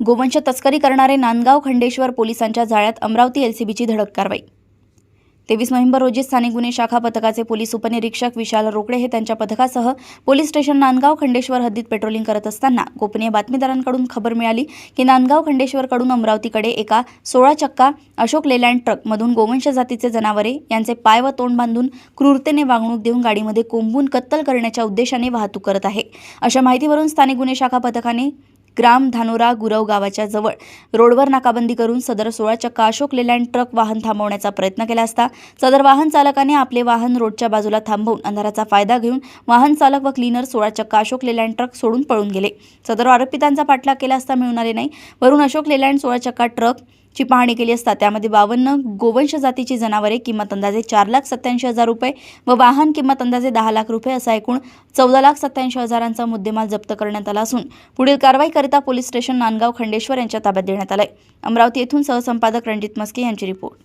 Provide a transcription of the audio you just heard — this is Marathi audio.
गोवंश तस्करी करणारे नांदगाव खंडेश्वर पोलिसांच्या जाळ्यात अमरावती एलसीबीची धडक कारवाई. तेवीस नोव्हेंबर रोजी स्थानिक गुन्हे शाखा पथकाचे पोलीस उपनिरीक्षक विशाल रोकडे हे त्यांच्या पथकासह पोलीस स्टेशन नांदगाव खंडेश्वर हद्दीत पेट्रोलिंग करत असताना गोपनीय बातमीदारांकडून खबर मिळाली की नांदगाव खंडेश्वरकडून अमरावतीकडे एका सोळा चक्का अशोक लेलँड ट्रकमधून गोवंश जातीचे जनावरे यांचे पाय व तोंड बांधून क्रूरतेने वागणूक देऊन गाडीमध्ये कोंबून कत्तल करण्याच्या उद्देशाने वाहतूक करत आहे. अशा माहितीवरून स्थानिक गुन्हे शाखा पथकाने ग्राम धानोरा गुरव गावाच्या जवळ रोडवर नाकाबंदी करून सदर सोळा चक्का अशोक लेलँड ट्रक वाहन थांबवण्याचा प्रयत्न केला असता सदर वाहन चालकाने आपले वाहन रोडच्या बाजूला थांबवून अंधाराचा फायदा घेऊन वाहन चालक व क्लीनर सोळा चक्का अशोक लेलँड ट्रक सोडून पळून गेले. सदर आरोपितांचा पाठलाग केला असता मिळून आले नाही. वरून अशोक लेलँड सोळा चक्का ट्रक ची पाहणी केली असता त्यामध्ये बावन्न गोवंश जातीची जनावरे किंमत अंदाजे चार लाख सत्याऐंशी हजार रुपये व वाहन किंमत अंदाजे दहा लाख रुपये असा एकूण चौदा लाख सत्याऐंशी हजारांचा मुद्देमाल जप्त करण्यात आला असून पुढील कारवाईकरिता पोलीस स्टेशन नांदगाव खंडेश्वर यांच्या ताब्यात देण्यात आलंय. अमरावती येथून सहसंपादक रणजित मस्के यांची रिपोर्ट.